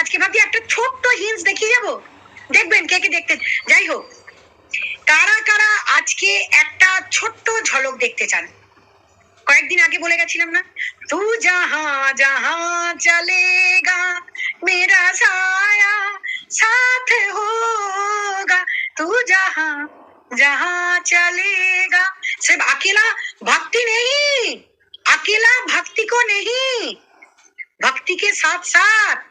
আজকে ভাবছি একটা ছোট্ট হিন্স দেখিয়ে যাব দেখবেন কে কে দেখতে যাই হোক কারা কারা আজকে একটা ছোট্ট ঝলক দেখতে চান কয়েকদিন আগে বলে গেছিলাম না তু যাহা যাহা চলেগা মেরা সায়া সাথ হোগা तू जहां जहां चलेगा सिर्फ अकेला भक्ति नहीं अकेला भक्ति को नहीं भक्ति के साथ साथ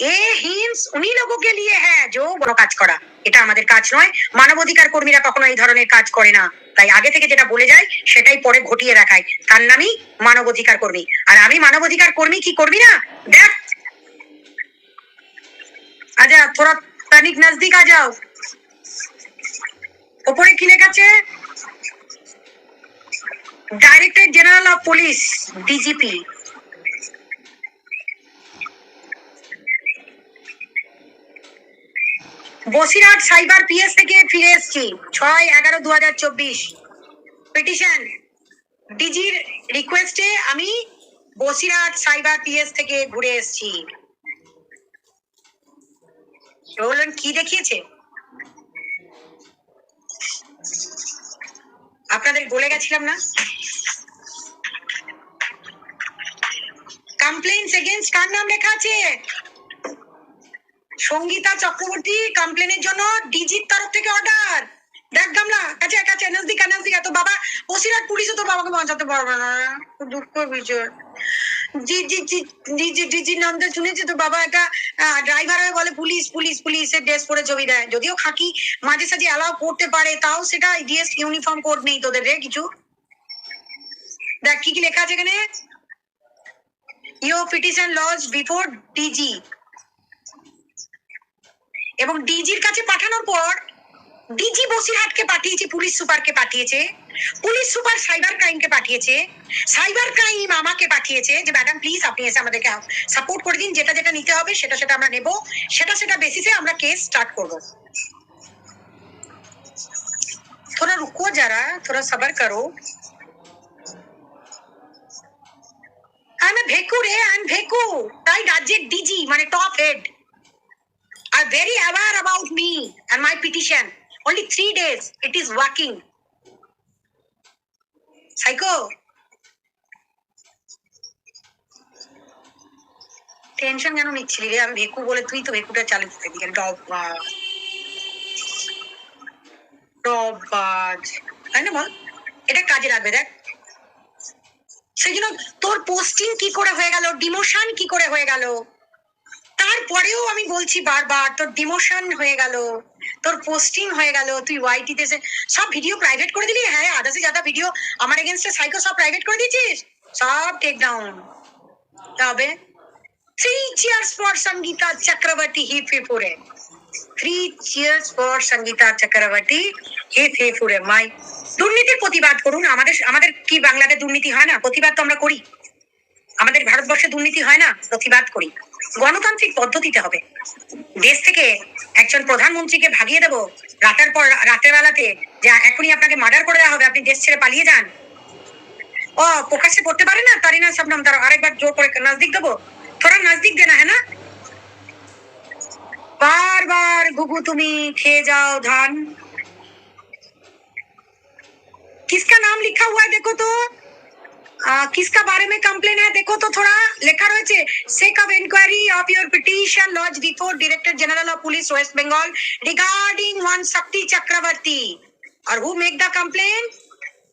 এ হিংস উনি লোগো কে লিয়ে হ্যাঁ যে বড় কাজ করা। এটা আমাদের কাজ নয়। মানবাধিকার কর্মীরা কখনো এই ধরনের কাজ করে না। তাই আগে থেকে যেটা বলে যায়, সেটাই পরে ঘটিয়ে রাখায় তার নামই মানবাধিকার কর্মী। আর আমি মানবাধিকার কর্মী কি করবি না? দেখ। আজা থোড়া তানিক নজদিক আ যাও। ওপরে কি লেখা director general of police, DGP. Basirhat cyber PS থেকে ফিরে এসেছি। ছয় এগারো দু হাজার চব্বিশ পিটিশন ডিজির রিকোয়েস্টে আমি বসিরহাট সাইবার পিএস থেকে ঘুরে এসেছি। বললেন কি দেখিয়েছে? আপনাদের বলে গেছিলাম না? কমপ্লেন্স এগেইনস্ট কার নাম লেখা আছে? সঙ্গীতা চক্রবর্তী কমপ্লেনের জন্য ডিজির তরফ থেকে অর্ডার দেখ গামলা, কাছে কাছে নজদিক নজদিক এত বাবা। বসিরহাট পুলিশও তোর বাবাকে বাঁচাতে পারবে না। দুঃখ বিষয় জি জি জি জি জি জি জি নামটা শুনেছি তো বাবা একটা ড্রাইভার হয়ে বলে পুলিশ পুলিশ পুলিশের ড্রেস পরে ছবি দেয়। যদিও খাকি মাঝে সাঝে অ্যালাউ করতে পারে, তাও সেটা ডিএস ইউনিফর্ম কোড নেই তোদের রে কিছু। দেখ, কি কি লেখা আছে এখানে? You petition lodge before DG এবং ডিজির কাছে পাঠানোর পর ডিজি বসিরহাটকে পাঠিয়েছে পুলিশ সুপারকে পাঠিয়েছে পুলিশ সুপার সাইবার ক্রাইমকে পাঠিয়েছে সাইবার ক্রাইম আমাকে পাঠিয়েছে যে ম্যাডাম প্লিজ আপনি এসে আমাদেরকে সাপোর্ট করে দিন যেটা যেটা নিতে হবে সেটা সেটা আমরা নেব সেটা সেটা বেসিসে আমরা কেস স্টার্ট করব थोड़ा रुको जरा थोड़ा सबर करो আমি ভেকু রে আমি ভেকু তাই রাজ্যের ডিজি মানে top head are very aware about me and my petition. Only three days, it is working. Psycho. Tension কেন নিচ্ছিলি রে? আমি ভেকু বলে তুই তো ভেকুটা চালু করে দিকে ডব্বা ডব্বাজ তাই না বল? এটা কাজে লাগবে দেখ। সেই জন্য তোর পোস্টিং কি করে হয়ে গেল? ডিমোশন কি করে হয়ে গেল? তারপরেও আমি বলছি বারবার, তোর ডিমোশন হয়ে গেল, তোর পোস্টিং হয়ে গেল, তুই ওয়াইটিতে সব ভিডিও প্রাইভেট করে দিলি? হ্যাঁ আধা সে জাদা ভিডিও আমার এগেনস্টে সাইকো সব প্রাইভেট করে দিয়েছিস? সব টেক ডাউন তবে three cheers for Sangeeta Chakraborty he ফিফুরে three cheers for Sangeeta Chakraborty হি ফিফুরে মাই দুর্নীতির প্রতিবাদ করুন। আমাদের আমাদের কি বাংলাতে দুর্নীতি হয় না? প্রতিবাদ তো আমরা করি। আমাদের ভারতবর্ষে দুর্নীতি হয় না? প্রতিবাদ করি। গণতান্ত্রিক পদ্ধতিতে হবে দেশ থেকে একজন প্রধানমন্ত্রীকে ভাগিয়ে দেবো রাতের পর রাতের বেলাতে যে এখনই আপনাকে মার্ডার করে দেওয়া হবে আপনি দেশ ছেড়ে পালিয়ে যান ও প্রকাশ্যে পড়তে পারে না তারই না সব নাম তার আরেকবার জোর করে নজদিক দেবো থোড়া নজদিক দেনা হ্যাঁ না बार बार घुघु तुम्ही খেয়ে যাও ধান किसका नाम लिखा हुआ है देखो तो आ, किसका बारे में कंप्लेन है देखो तो थोड़ा लिखा রয়েছে sake of inquiry of your petition lodged before director general of police west bengal regarding one shakti chakravarti or who make the complaint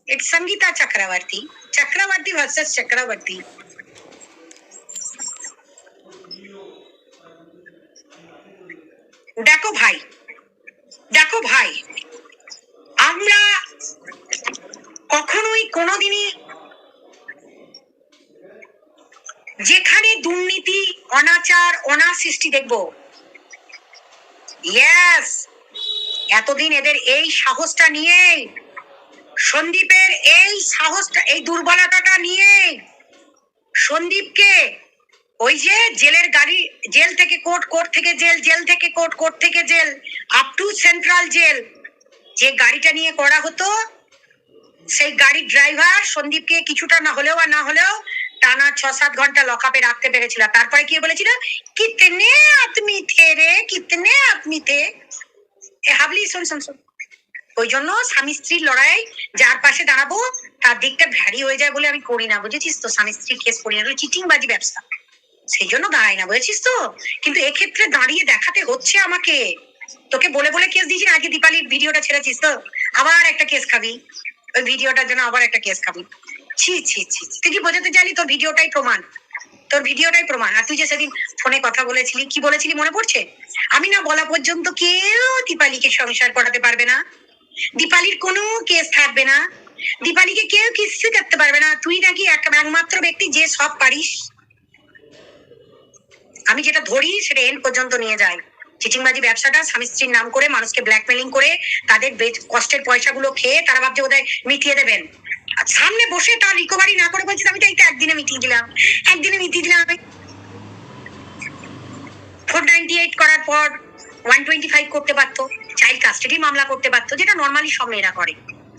it's sangeeta chakravarti chakravarti versus chakravarti দেখো ভাই দেখো ভাই আমরা কখনোই কোনোদিনই যেখানে দুর্নীতি, অনাচার অনাসৃষ্টি দেখব। ইয়েস এতদিন এদের এই সাহসটা নিয়ে, সন্দীপের এই সাহসটা, এই দুর্বলতাটা নিয়ে, সন্দীপকে ওই যে জেলের গাড়ি, জেল থেকে কোর্ট কোর্ট থেকে জেল জেল থেকে কোর্ট কোর্ট থেকে jail up to central jail, যে গাড়িটা নিয়ে করা হতো, সেই গাড়ির ড্রাইভার সন্দীপকে কিছুটা না হলেও আর না হলেও টানা ছ সাত ঘণ্টা লকআপে রাখতে পেরেছিল। তারপরে কি বলেছিল? কিতনে আদমি থে রে, কিতনে আদমি থে? হাবলি, শোন শোন শোন। ওই জন্য স্বামী স্ত্রীর লড়াই, যার পাশে দাঁড়াবো, তার দিকটা ভ্যারি হয়ে যায় বলে আমি করি না, বুঝেছিস তো? স্বামী স্ত্রীর কেস করি না চিটিং বাজি ব্যবসা। সেই জন্য দাঁড়াই না, বুঝেছিস তো? কিন্তু এক্ষেত্রে দাঁড়িয়ে দেখাতে হচ্ছে আমাকে। তোকে বলে বলে কেস দিয়েছি আজকে দীপালির ভিডিওটা ছেড়েছিস তো? আবার একটা কেস খাবি। ওই ভিডিওটার জন্য আবার একটা কেস খাবি। ছি ছি ছি। তুই কি বোঝাতে তোর ভিডিওটাই প্রমাণ। তোর ভিডিওটাই প্রমাণ। আর তুই যে সেদিন ফোনে কথা বলেছিলি, কি বলেছিলি মনে পড়ছে? আমি না বলা পর্যন্ত কেউ দীপালিকে সংসার করাতে পারবে না। দীপালির কোনো কেস থাকবে না। দীপালিকে কেউ কিচ্ছু করতে পারবে না। তুই নাকি একমাত্র ব্যক্তি যে সব পারিস। আমি যেটা ধরি, সেটা এন্ড পর্যন্ত নিয়ে যাই চিটিংবাজি ব্যবসাটা স্বামী স্ত্রীর নাম করে, মানুষকে ব্ল্যাকমেলিং করে, তাদের কষ্টের পয়সাগুলো খেয়ে তারা ভাবছে বোধহয় মিটিয়ে দেবেন। সামনে বসে তার রিকভারি না করে বলছিস, আমি তো এইটা একদিনে মিটিয়ে দিলাম। একদিনে মিটিয়ে দিলাম। ফোর নাইনটি এইট করার পর ওয়ান করতে পারতো চাইল্ড কাস্টাডি মামলা করতে পারতো, যেটা নর্মালি সব মেয়েরা করে।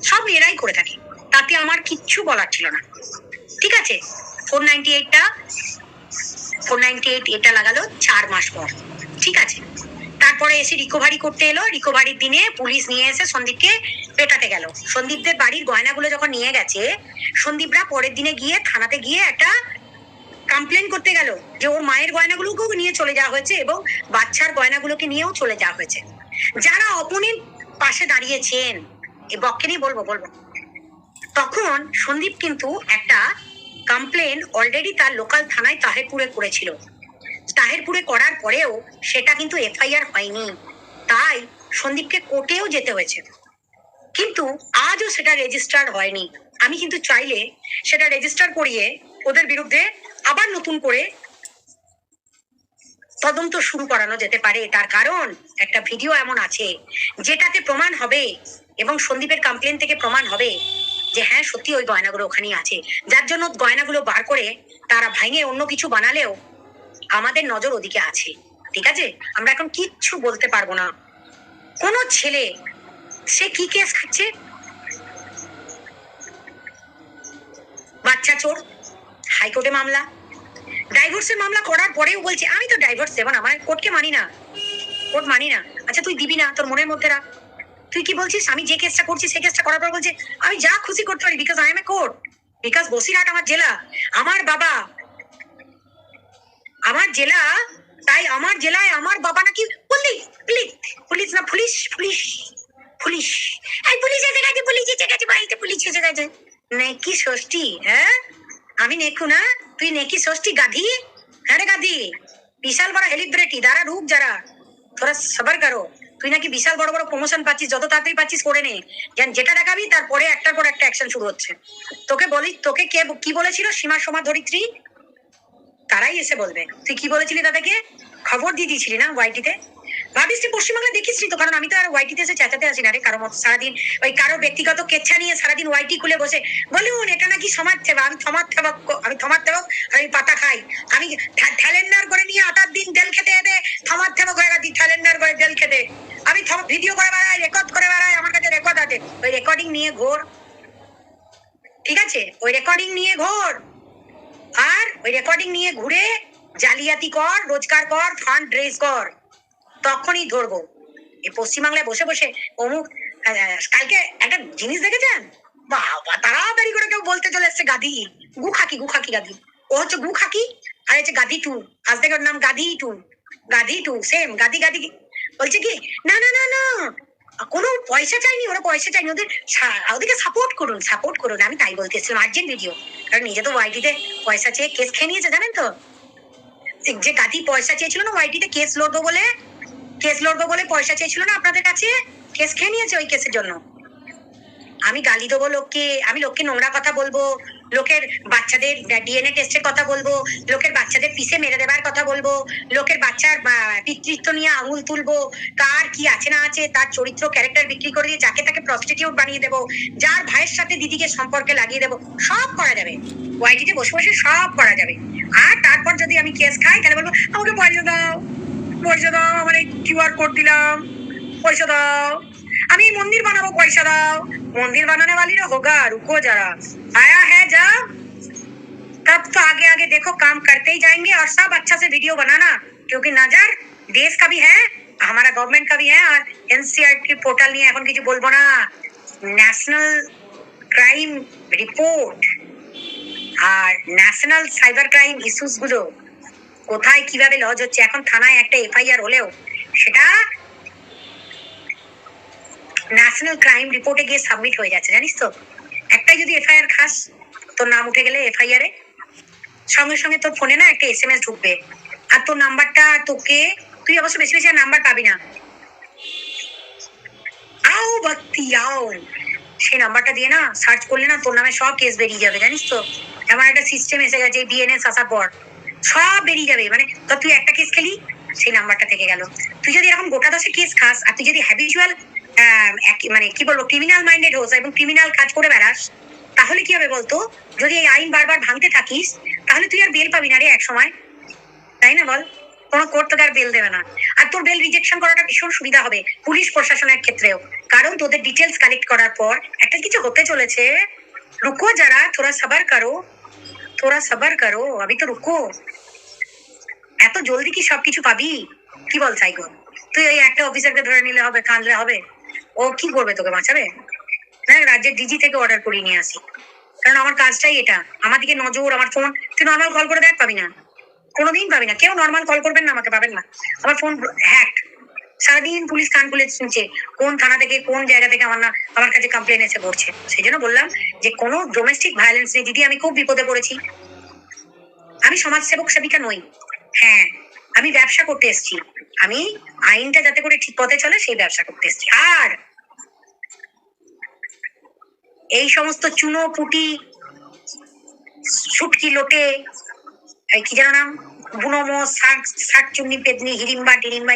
সব মেয়েরাই করে থাকে। তাতে আমার কিচ্ছু বলার ছিল না। ঠিক আছে? ফোর নাইনটি এইটটা ফোর এটা লাগালো চার মাস পর। ঠিক আছে? তারপরে এসে রিকভারি করতে এলো। রিকভারির দিনে পুলিশ নিয়ে এসে সন্দীপকে পেটাতে গেল। সন্দীপদের বাড়ির গয়নাগুলো যখন নিয়ে গেছে, সন্দীপরা পরের দিনে গিয়ে থানাতে গিয়ে একটা কমপ্লেন করতে গেল যে ওর মায়ের গয়নাগুলোকেও নিয়ে চলে যাওয়া হয়েছে এবং বাচ্চার গয়নাগুলোকে নিয়েও চলে যাওয়া হয়েছে। যারা অপোনেন্ট পাশে দাঁড়িয়েছেন, এ বককে নিয়ে বলব বলব। তখন সন্দীপ কিন্তু একটা কমপ্লেন অলরেডি তার লোকাল থানায় তাহেরপুরে করেছিল। তাহেরপুরে করার পরেও সেটা কিন্তু এফআইআর হয়নি। তাই সন্দীপকে কোর্টেও যেতে হয়েছে। কিন্তু আজও সেটা রেজিস্টার হয়নি। আমি কিন্তু চাইলে সেটা রেজিস্টার করিয়ে ওদের বিরুদ্ধে আবার নতুন করে তদন্ত শুরু করানো যেতে পারে। তার কারণ একটা ভিডিও এমন আছে, যেটাতে প্রমাণ হবে এবং সন্দীপের কমপ্লেন থেকে প্রমাণ হবে যে হ্যাঁ সত্যি ওই গয়নাগুলো ওখানেই আছে। যার জন্য গয়নাগুলো বার করে তারা ভাঙে, অন্য কিছু বানালেও আমাদের নজর ওদিকে আছে, ঠিক আছে? আমরা এখন কিচ্ছু বলতে পারব না। কোন ছেলে, সে কি কেস খাচ্ছে? বাচ্চা চোর হাইকোর্টে মামলা। ডাইভোর্সের মামলা করার পরেও বলছে, আমি তো ডাইভোর্স দেবো না মানে কোর্টকে মানি না। কোর্ট মানি না। আচ্ছা তুই দিবি না তোর মনের মধ্যে রাখ। তুই কি বলছিস? আমি যে কেসটা করছি সেই কেসটা করার পর বলছে, আমি যা খুশি করতে পারি because I am a court because Basirhat আমার জেলা, আমার বাবা আমার জেলা, তাই আমার জেলায় আমার বাবা নাকি পুলিশ পুলিশ পুলিশ না, পুলিশ পুলিশ পুলিশ। এই পুলিশ এসে গেছে, পুলিশ এসে গেছে, বাড়িতে পুলিশ এসে গেছে। নেকি ষষ্ঠী হ্যাঁ? আমি নেকু না, তুই নেকি ষষ্ঠী গাধি? হ্যাঁ রে গাধি? বিশাল বড় সেলিব্রিটি দাঁড়া রূপ যারা। তোরা সবার করো। তুই নাকি বিশাল বড় বড় প্রমোশন পাচ্ছিস, যত তাড়াতাড়ি পাচ্ছিস করে নে। যেন যেটা দেখাবি, তারপরে একটার পর একটা অ্যাকশন শুরু হচ্ছে। তোকে বলি, তোকে কে, কি বলেছিল? সীমা সমা ধরিত্রী? তারাই এসে বলবে, তুই কি বলেছিলি তাদেরকে খবর দিয়ে দিয়েছিলি না ওয়াইটিতে? ভাবিস তুই পশ্চিমবাংলা দেখিস তো, কারণ আমি তো আর ওয়াইটিতে এসে চেঁচাতে আসি না রে কারও মতো। সারাদিন ওই কারও ব্যক্তিগত কেচ্ছা নিয়ে সারাদিন ওয়াইটি খুলে বসে বলুন এটা নাকি সমাজ সেবা আমি থমার সেবক আমি থমার সেবক আমি পাতা খাই। আমি থ্যালেন্ডার করে নিয়ে আটার দিন জেল খেতে যেতে থমার সেবক হয়ে গেছি থ্যালেন্ডার করে জেল খেতে। আমি ভিডিও করে বেড়াই রেকর্ড করে বেড়াই, আমার কাছে রেকর্ড আছে। ওই রেকর্ডিং নিয়ে ঘোর। ঠিক আছে? ওই রেকর্ডিং নিয়ে ঘোর। আর ওই রেকর্ডিং নিয়ে ঘুরে জালিয়াতি কর, রোজগার কর ফান্ড রেজ কর। তখনই ধরবো। এই পশ্চিমবাংলায় বসে বসে অমুক কালকে একটা জিনিস দেখেছেন? বাবা তাড়াতাড়ি করে কেউ বলতে চলে এসছে, গাধি। গু খাকি গু খাকি গাধি। ও হচ্ছে গু খাকি আর হচ্ছে গাধি টু। আজ থেকে ওর নাম গাধি টু। গাধি টু সেম গাধি গাধি। বলছে কি? না না না না। কোনো পয়সা চাইনি ওরা পয়সা চাইনি। ওদের ওদেরকে সাপোর্ট করুন সাপোর্ট করুন। আমি তাই বলতেছিলাম আর্জেন্ট ভিডিও কারণ নিজে তো ওয়াইটিতে পয়সা চেয়ে কেস খেয়ে নিয়েছে, জানেন তো? যে গাতি পয়সা চেয়েছিল না ওয়াইটিতে কেস লড়বো বলে? কেস লড়বো বলে পয়সা চেয়েছিল না আপনাদের কাছে? কেস খেয়ে নিয়েছে ওই কেসের জন্য। আমি গালি দেবো লোককে, আমি লোককে নোংরা কথা বলব, লোকের বাচ্চাদের ডিএনএ টেস্টের কথা বলব, লোকের বাচ্চাদের পিসে মেরে দেবার কথা বলব, লোকের বাচ্চার পিতৃত্ব নিয়ে আঙুল তুলবো, কার কি আছে না আছে, তার চরিত্র ক্যারেক্টার বিক্রি করে দিয়ে যাকে তাকে প্রস্টিটিউট বানিয়ে দেবো, যার ভাইয়ের সাথে দিদিকে সম্পর্কে লাগিয়ে দেবো, সব করা যাবে। ওয়াইটিতে বসে বসে সব করা যাবে। আর তারপর যদি আমি কেস খাই, তাহলে বলব, আমাকে পয়সা দাও পয়সা দাও, আমার এই কিউআর কোড দিলাম, পয়সা দাও, আমি মন্দির বানাবো, পয়সা দাও। মন্দির বানানে वाली ना होगा रुको जरा आया है जब तब तो आगे देखो काम करते ही जाएंगे और सब अच्छा से वीडियो बनाना क्योंकि नजर देश का भी है हमारा गवर्नमेंट का भी है और एनसीआर की पोर्टल নিয়ে এখন কিছু বলবো না ন্যাশনাল ক্রাইম রিপোর্ট আর ন্যাশনাল সাইবার ক্রাইম ইস্যুস গুলো কোথায় কিভাবে লজ হচ্ছে এখন থানায় একটা এফআইআর হলেও সেটা ন্যাশনাল ক্রাইম রিপোর্টে গিয়ে সাবমিট হয়ে যাচ্ছে, জানিস তো? একটাই যদি এফআইআর খাস, তোর নাম উঠে গেলে এফআইআর এ সঙ্গে সঙ্গে তোর ফোনে না একটা এস এম এস ঢুকবে। আর তোর নাম্বারটা তোকে, তুই অবশ্য বেশি বেশি আর নাম্বার পাবি না। আও ভক্তি আও। সেই নাম্বারটা দিয়ে না সার্চ করলে না তোর নামে সব কেস বেরিয়ে যাবে, জানিস তো? এমন একটা সিস্টেম এসে গেছে বিএনএস আসার পর। সব বেরিয়ে যাবে মানে তুই একটা কেস খেলি, সেই নাম্বারটা থেকে গেল। তুই যদি এরকম গোটা দশে কেস খাস, আর তুই যদি হ্যাবিচুয়াল মানে কি বলব ক্রিমিনাল মাইন্ডেড হোস এবং ক্রিমিনাল কাজ করে বেড়াস, তাহলে কি হবে বলতো? যদি এই আইন বারবার ভাঙতে থাকিস, তাহলে তুই আর বেল পাবি না রে এক সময়। তাই না বল? কোনো কোর্ট তোকে আর বেল দেবে না। আর তোর বেল রিজেকশন করাটা ভীষণ সুবিধা হবে পুলিশ প্রশাসনের ক্ষেত্রেও। কারণ তোদের ডিটেলস কালেক্ট করার পর একটা কিছু হতে চলেছে। রুকো যারা, তোরা সাবার করো। তোরা সাবার করো, আমি তো রুকো। এত জলদি কি সবকিছু পাবি? কি বল সাইকো তুই ওই একটা অফিসারকে ধরে নিলে হবে কাঁদলে হবে? ও কি করবে তোকে বাঁচাবে? না রাজ্যের ডিজি থেকে অর্ডার করিয়ে নিয়ে আসি। কারণ আমার কাজটাই এটা। আমার দিকে নজর, আমার ফোন তুই নর্মাল কল করে দেখ পাবি না। কোনোদিন পাবি না। কেউ নর্মাল কল করবেন না, আমাকে পাবেন না। আমার ফোন হ্যাক সারাদিন পুলিশ কান খুলে শুনছে, কোন থানা থেকে, কোন জায়গা থেকে আমার না আমার কাছে কমপ্লেন এসে পড়ছে। সেই জন্য বললাম যে, কোনো ডোমেস্টিক ভায়োলেন্স নেই দিদি আমি খুব বিপদে পড়েছি। আমি সমাজসেবক সেবিকা নই। হ্যাঁ আমি ব্যবসা করতে এসেছি। আমি আইনটা যাতে করে ঠিক পথে চলে, সেই ব্যবসা করতে এসেছি। আর এই সমস্ত চুনো পুটি সুটকি লোটে কি যেন নাম বুনোমো শাক শাক চুন্নি, পেতনি, হিড়িম্বা, টিড়িম্বা